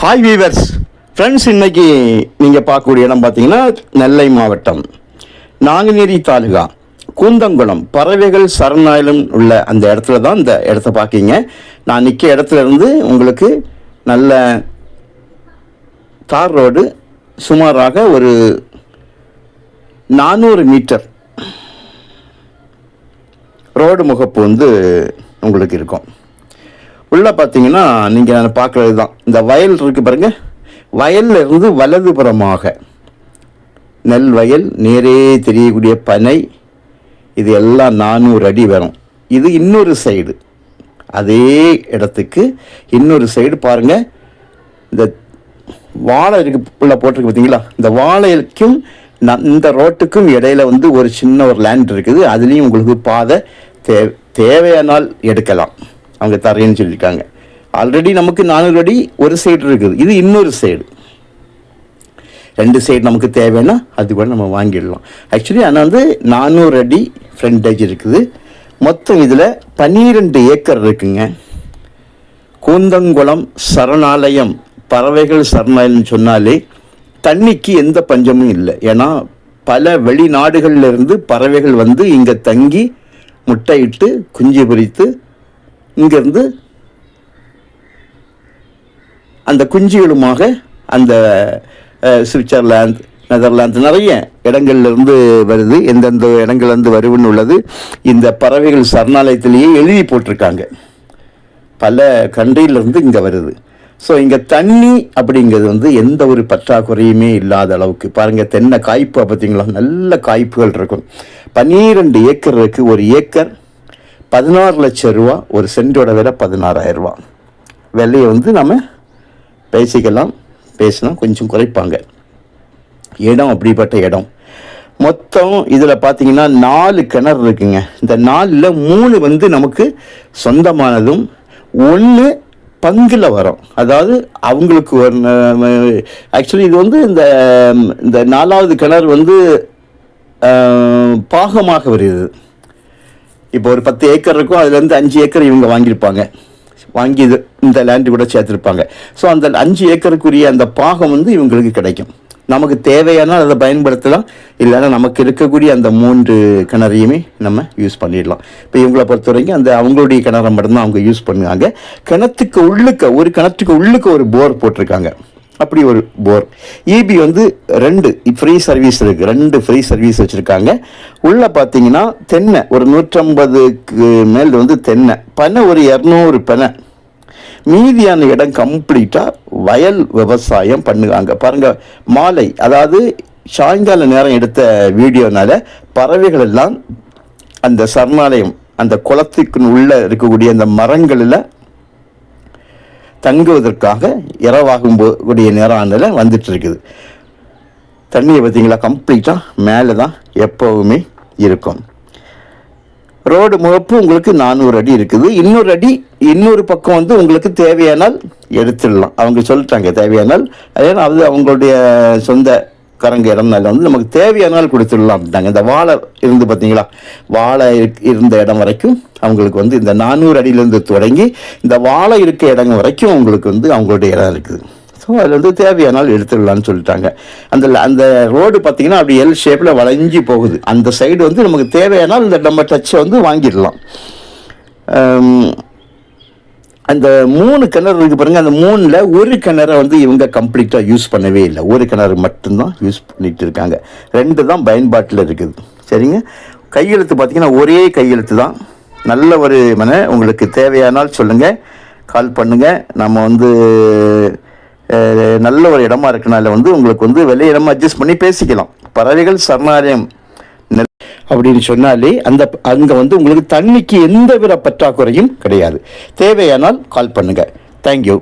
Hi viewers friends இன்றைக்கி நீங்கள் பார்க்கக்கூடிய இடம் பார்த்தீங்கன்னா நெல்லை மாவட்டம் நாங்குநேரி தாலுகா கூந்தங்குளம். பறவைகள் சரணாலயம் உள்ள அந்த இடத்துல தான் இந்த இடத்த பார்க்கிங்க. நான் நிற்க இடத்துல இருந்து உங்களுக்கு நல்ல தார் ரோடு சுமாராக ஒரு நானூறு மீட்டர் ரோடு முகப்பு வந்து உங்களுக்கு இருக்கும். உள்ளே பார்த்தீங்கன்னா நீங்கள் பார்க்குறது தான் இந்த வயல் இருக்கு பாருங்க. வயலில் இருந்து வலதுபுறமாக. நெல் வயல் நேரே தெரியக்கூடிய பனை. இது எல்லாம் நானூறு அடி வரும். இது இன்னொரு சைடு. அதே இடத்துக்கு இன்னொரு சைடு பாருங்கள் இந்த வாழை இருக்கு உள்ள போட்டிருக்கு பார்த்தீங்களா இந்த வாழைக்கும் ந- இந்த ரோட்டுக்கும் இடையில வந்து ஒரு சின்ன ஒரு லேண்ட் இருக்குது. அதுலேயும் உங்களுக்கு பாதை தே தேவையானால் எடுக்கலாம். அவங்க தரேன்னு சொல்லியிருக்காங்க. ஆல்ரெடி நமக்கு நானூறு அடி ஒரு சைடு இருக்குது. இது இன்னொரு சைடு ரெண்டு சைடு நமக்கு தேவைன்னா அது கூட நம்ம வாங்கிடலாம். ஆக்சுவலி ஆனால் வந்து நானூறு அடி ஃப்ரண்டேஜ் இருக்குது. மொத்தம் இதில் பன்னிரெண்டு ஏக்கர் இருக்குங்க. கூந்தங்குளம் சரணாலயம் பறவைகள் சரணாலயம் சொன்னாலே தண்ணிக்கு எந்த பஞ்சமும் இல்லை. ஏன்னா பல வெளிநாடுகளிலிருந்து பறவைகள் வந்து இங்கே தங்கி முட்டையிட்டு குஞ்சு பொரித்து இங்கேருந்து அந்த குஞ்சுகளுமாக அந்த சுவிட்சர்லாந்து நெதர்லாந்து நிறைய இடங்கள்லேருந்து வருது. எந்தெந்த இடங்கள்லேருந்து வருவன்னு உள்ளது. இந்த பறவைகள் சரணாலயத்திலேயே எழுதி போட்டிருக்காங்க. பல கண்ட்ரியிலேருந்து இங்கே வருது. ஸோ இங்கே தண்ணி அப்படிங்கிறது வந்து எந்த ஒரு பற்றாக்குறையுமே இல்லாத அளவுக்கு. பாருங்கள் தென்னை காய்ப்பு பார்த்தீங்களா? நல்ல காய்ப்புகள் இருக்கும். பன்னிரெண்டு ஏக்கர் ஒரு ஏக்கர் பதினாறு லட்சம் ரூபா ஒரு சென்டோட விலை பதினாறாயிரம் ரூபா. விலையை வந்து நம்ம பேசிக்கலாம் பேசினா கொஞ்சம் குறைப்பாங்க. இடம் அப்படிப்பட்ட இடம். மொத்தம் இதில் பார்த்தீங்கன்னா நாலு கிணறு இருக்குங்க. இந்த நாலில் மூணு வந்து நமக்கு சொந்தமானதும் ஒன்று பங்கில் வரும். அதாவது அவங்களுக்கு ஆக்சுவலி இது வந்து இந்த இந்த நாலாவது கிணறு வந்து பாகமாக வருது இப்போ ஒரு பத்து ஏக்கர் இருக்கும் அதுலேருந்து அஞ்சு ஏக்கர் இவங்க வாங்கியிருப்பாங்க. வாங்கி இது இந்த லேண்டு கூட சேர்த்துருப்பாங்க. ஸோ அந்த அஞ்சு ஏக்கருக்குரிய அந்த பாகம் வந்து இவங்களுக்கு கிடைக்கும். நமக்கு தேவையானால் அதை பயன்படுத்தலாம். இல்லைன்னா நமக்கு இருக்கக்கூடிய அந்த மூன்று கிணறையுமே நம்ம யூஸ் பண்ணிடலாம். இப்போ இவங்களை பொறுத்த வரைக்கும் அந்த அவங்களுடைய கிணறை மட்டும்தான் அவங்க யூஸ் பண்ணுவாங்க. கிணத்துக்கு உள்ளுக்க ஒரு கிணத்துக்கு உள்ளுக்க ஒரு போர் போட்டிருக்காங்க. அப்படி ஒரு போர். இபி வந்து ரெண்டு ஃப்ரீ சர்வீஸ் இருக்குது ரெண்டு ஃப்ரீ சர்வீஸ் வச்சுருக்காங்க. உள்ளே பார்த்தீங்கன்னா தென்னை ஒரு நூற்றம்பதுக்கு மேல் வந்து தென்னை. பனை ஒரு இரநூறு பனை. மீதியான இடம் கம்ப்ளீட்டாக வயல் விவசாயம் பண்ணுவாங்க பாருங்கள் மாலை அதாவது சாயங்கால நேரம் எடுத்த வீடியோனால பறவைகள் எல்லாம் அந்த சரணாலயம் அந்த குளத்துக்கு உள்ளே இருக்கக்கூடிய அந்த மரங்களில் தங்குவதற்காக இரவாகும் கூடிய நேரம் ஆண்டில் வந்துட்டு இருக்குது தண்ணியை பார்த்தீங்களா கம்ப்ளீட்டாக மேலே தான் எப்போவுமே இருக்கும். ரோடு முகப்பு உங்களுக்கு நானூறு அடி இருக்குது. இன்னொரு அடி இன்னொரு பக்கம் வந்து உங்களுக்கு தேவையானால் எடுத்துடலாம். அவங்க சொல்லிட்டாங்க தேவையானால். அதே அது அவங்களுடைய சொந்த தரங்க இடம்னால வந்து நமக்கு தேவையானால் கொடுத்துடலாம். அப்படின்னாங்க இந்த வாழை இருந்து பார்த்தீங்களா வாழை இருந்த இடம் வரைக்கும் அவங்களுக்கு வந்து இந்த நானூறு அடியிலேருந்து தொடங்கி இந்த வாழை இருக்க இடங்க வரைக்கும் உங்களுக்கு வந்து அவங்களுடைய இடம் இருக்குது. ஸோ அதில் வந்து தேவையானால் எடுத்துடலாம்னு சொல்லிட்டாங்க. அந்த அந்த ரோடு பார்த்தீங்கன்னா அப்படி எல் ஷேப்பில் வளைஞ்சி போகுது. அந்த சைடு வந்து நமக்கு தேவையானால் இந்த நம்ம டச்சை வந்து வாங்கிடலாம். அந்த மூணு கிணறு இருக்கு பாருங்க அந்த மூணில் ஒரு கிணறை வந்து இவங்க கம்ப்ளீட்டாக யூஸ் பண்ணவே இல்லை. ஒரு கிணறு மட்டும்தான் யூஸ் பண்ணிட்டு இருக்காங்க. ரெண்டு தான் பயன்பாட்டில் இருக்குது. சரிங்க? கையெழுத்து பார்த்தீங்கன்னா ஒரே கையெழுத்து தான். நல்ல ஒரு மன உங்களுக்கு தேவையானால் சொல்லுங்கள் கால் பண்ணுங்க. நம்ம வந்து நல்ல ஒரு இடமா இருக்கனால வந்து உங்களுக்கு வந்து விலை இடமா அட்ஜஸ்ட் பண்ணி பேசிக்கலாம். பறவைகள் சரணாலயம். அப்படின்னு சொன்னாலே அந்த அங்கே வந்து உங்களுக்கு தண்ணிக்கு எந்த வித பற்றாக்குறையும் கிடையாது. தேவையானால் கால் பண்ணுங்கள் தேங்க்யூ